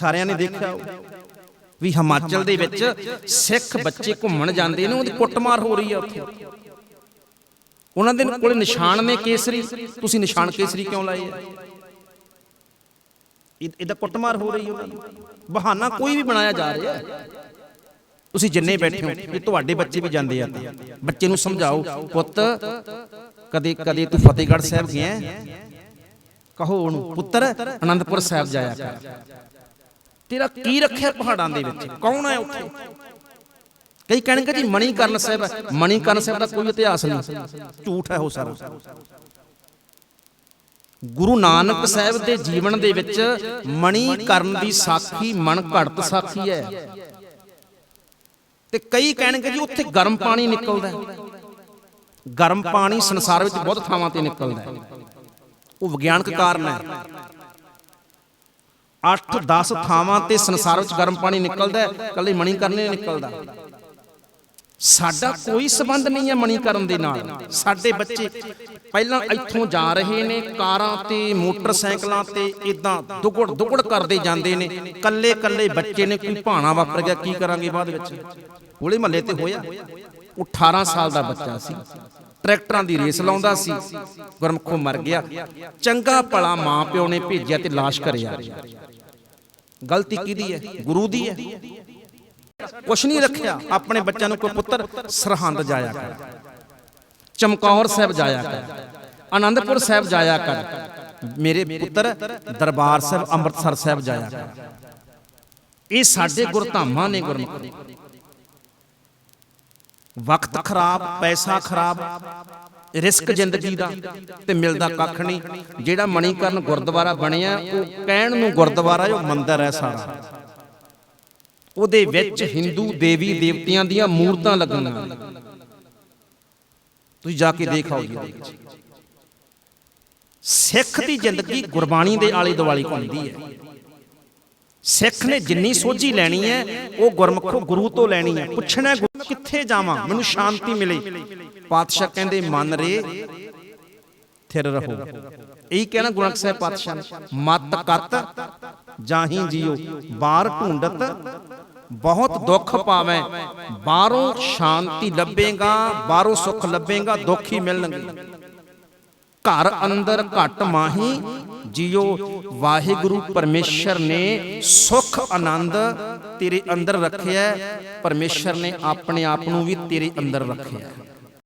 ਸਾਰਿਆਂ ਨੇ ਦੇਖਿਆ ਵੀ ਹਿਮਾਚਲ ਦੇ ਵਿੱਚ ਸਿੱਖ ਬੱਚੇ ਘੁੰਮਣ ਜਾਂਦੇ ਨੇ, ਉਹਦੀ ਕੁੱਟਮਾਰ ਹੋ ਰਹੀ ਆ ਉੱਥੇ। ਉਹਨਾਂ ਦੇ ਕੋਲ ਨਿਸ਼ਾਨ ਨੇ ਕੇਸਰੀ। ਤੁਸੀਂ ਨਿਸ਼ਾਨ ਕੇਸਰੀ ਕਿਉਂ ਲਾਏ ਆ? ਇਹਦਾ ਕੁੱਟਮਾਰ ਹੋ ਰਹੀ ਉਹਨਾਂ ਨੂੰ ਬਹਾਨਾ ਕੋਈ ਵੀ ਬਣਾਇਆ ਜਾ ਰਿਹਾ। ਤੁਸੀਂ ਜਿੰਨੇ ਬੈਠੇ ਹੋ, ਇਹ ਤੁਹਾਡੇ ਬੱਚੇ ਵੀ ਜਾਂਦੇ ਆ। ਬੱਚੇ ਨੂੰ ਸਮਝਾਓ, ਪੁੱਤ, ਕਦੇ ਕਦੇ ਤੂੰ ਫਤਿਹਗੜ੍ਹ ਸਾਹਿਬ ਗਿਆ। ਕਹੋ ਉਹਨੂੰ, ਪੁੱਤਰ, ਅਨੰਦਪੁਰ ਸਾਹਿਬ ਜਾਇਆ ਕਰ। ਤੇਰਾ ਕੀ ਰੱਖਿਆ ਪਹਾੜਾਂ ਦੇ ਵਿੱਚ? ਕੌਣ ਹੈ ਉੱਥੇ? ਕਈ ਕਹਿਣਗੇ ਜੀ, ਮਣੀਕਰਨ ਸਾਹਿਬ ਹੈ। ਮਣੀਕਰਨ ਸਾਹਿਬ ਦਾ ਕੋਈ ਇਤਿਹਾਸ ਨਹੀਂ। ਝੂਠ ਹੈ ਉਹ ਸਾਰਾ। ਗੁਰੂ ਨਾਨਕ ਸਾਹਿਬ ਦੇ ਜੀਵਨ ਦੇ ਵਿੱਚ ਮਣੀਕਰਨ ਦੀ ਸਾਖੀ ਮਨ ਘੜਤ ਸਾਖੀ ਹੈ। ਤੇ ਕਈ ਕਹਿਣਗੇ ਜੀ, ਉੱਥੇ ਗਰਮ ਪਾਣੀ ਨਿਕਲਦਾ ਗਰਮ ਪਾਣੀ ਸੰਸਾਰ ਵਿੱਚ ਬਹੁਤ ਥਾਵਾਂ ਤੇ ਨਿਕਲਦਾ ਉਹ ਵਿਗਿਆਨਕ ਕਾਰਨ ਹੈ। 8-10 ਥਾਵਾਂ ਤੇ ਸੰਸਾਰ ਵਿੱਚ ਗਰਮ ਪਾਣੀ ਨਿਕਲਦਾ ਹੈ ਕੱਲੇ ਮਣੀਕਰਨ ਨਹੀਂ ਨਿਕਲਦਾ। ਸਾਡਾ ਕੋਈ ਸਬੰਧ ਨਹੀਂ ਹੈ ਮਣੀਕਰਨ ਦੇ ਨਾਲ। ਸਾਡੇ ਬੱਚੇ ਪਹਿਲਾਂ ਇੱਥੋਂ ਜਾ ਰਹੇ ਨੇ, ਕਾਰਾਂ ਤੇ, ਮੋਟਰਸਾਈਕਲਾਂ ਤੇ ਇਦਾਂ ਦੁਗੜ ਦੁਗੜ ਕਰਦੇ ਜਾਂਦੇ ਨੇ। ਕੱਲੇ ਕੱਲੇ ਬੱਚੇ ਨੇ, ਕੋਈ ਭਾਣਾ ਵਾਪਰ ਗਿਆ, ਕੀ ਕਰਾਂਗੇ ਬਾਅਦ ਵਿੱਚ? ਹੋਲੇ ਮਹੱਲੇ ਤੇ ਹੋਇਆ। ਉਹ 18 ਸਾਲ ਦਾ ਬੱਚਾ ਸੀ। ਟਰੈਕਟਰਾਂ ਦੀ ਰੇਸ ਲਾਉਂਦਾ ਸੀ। ਗੁਰਮਖੋ ਮਰ ਗਿਆ। ਚੰਗਾ ਭਲਾ ਮਾਂ ਪਿਓ ਨੇ ਭੇਜਿਆ ਤੇ ਲਾਸ਼ ਕਰਿਆ ਗਲਤੀ ਕਿਹਦੀ ਹੈ? ਗੁਰੂ ਦੀ ਹੈ? ਕੁਛ ਨਹੀਂ ਰੱਖਿਆ। ਆਪਣੇ ਬੱਚਿਆਂ ਨੂੰ ਕੋਈ ਪੁੱਤਰ ਸਰਹੰਦ ਜਾਇਆ ਕਰ। ਚਮਕੌਰ ਸਾਹਿਬ ਜਾਇਆ ਕਰ। ਆਨੰਦਪੁਰ ਸਾਹਿਬ ਜਾਇਆ ਕਰ। ਮੇਰੇ ਪੁੱਤਰ ਦਰਬਾਰ ਸਾਹਿਬ, ਅੰਮ੍ਰਿਤਸਰ ਸਾਹਿਬ ਜਾਇਆ ਕਰ। ਇਹ ਸਾਡੇ ਗੁਰਧਾਮਾਂ ਨੇ ਗੁਰਮੁਖ। ਵਕਤ ਖਰਾਬ, ਪੈਸਾ ਖਰਾਬ। ਰਿਸਕ ਜ਼ਿੰਦਗੀ ਦਾ ਤੇ ਮਿਲਦਾ ਕੱਖ ਨਹੀਂ। ਜਿਹੜਾ ਮਣੀਕਰਨ ਗੁਰਦੁਆਰਾ ਬਣਿਆ ਉਹ ਕਹਿਣ ਨੂੰ ਗੁਰਦੁਆਰਾ ਉਹ ਮੰਦਿਰ ਹੈ ਸਾਰਾ। ਉਹਦੇ ਵਿੱਚ ਹਿੰਦੂ ਦੇਵੀ ਦੇਵਤਿਆਂ ਦੀਆਂ ਮੂਰਤਾਂ ਲੱਗੀਆਂ। ਤੁਸੀਂ ਜਾ ਕੇ ਦੇਖ ਆਓ ਜੀ। ਸਿੱਖ ਦੀ ਜ਼ਿੰਦਗੀ ਗੁਰਬਾਣੀ ਦੇ ਆਲੇ ਦੁਆਲੇ ਘੁੰਮਦੀ ਹੈ। ਸਿੱਖ ਨੇ ਜਿੰਨੀ ਸੋਝੀ ਲੈਣੀ ਹੈ ਉਹ ਗੁਰਮੁਖੋ ਗੁਰੂ ਤੋਂ ਲੈਣੀ ਹੈ। ਪੁੱਛਣਾ ਕਿੱਥੇ ਜਾਵਾਂ? ਮੈਨੂੰ ਸ਼ਾਂਤੀ ਮਿਲੇ। ਪਾਤਸ਼ਾਹ ਕਹਿੰਦੇ, ਮਨ ਰੇ, ਥਿਰ ਰਹੋ। ਇਹੀ ਕਹਿਣਾ ਗੁਰਨਾਨਕ ਸਾਹਿਬ ਪਾਤਸ਼ਾਹ ਨੇ। ਮਤ ਕਤ, ਜਾਹੀ ਜੀਓ ਬਾਹਰ ਢੂੰਡਤ ਬਹੁਤ ਦੁੱਖ ਪਾਵੇਂ, ਬਾਹਰੋਂ ਸ਼ਾਂਤੀ ਲੱਭੇਗਾ, ਬਾਹਰੋਂ ਸੁੱਖ ਲੱਭੇਗਾ, ਦੁੱਖ ਹੀ ਮਿਲਣਗੇ। ਘਰ ਅੰਦਰ ਘਟ ਮਾਹੀ ਜਿਉ ਵਾਹਿਗੁਰੂ ਪਰਮੇਸ਼ਰ ਨੇ ਸੁਖ ਆਨੰਦ ਤੇਰੇ ਅੰਦਰ ਰੱਖਿਆ ਹੈ। ਪਰਮੇਸ਼ਰ ਨੇ ਆਪਣੇ ਆਪ ਨੂੰ ਵੀ ਤੇਰੇ ਅੰਦਰ ਰੱਖਿਆ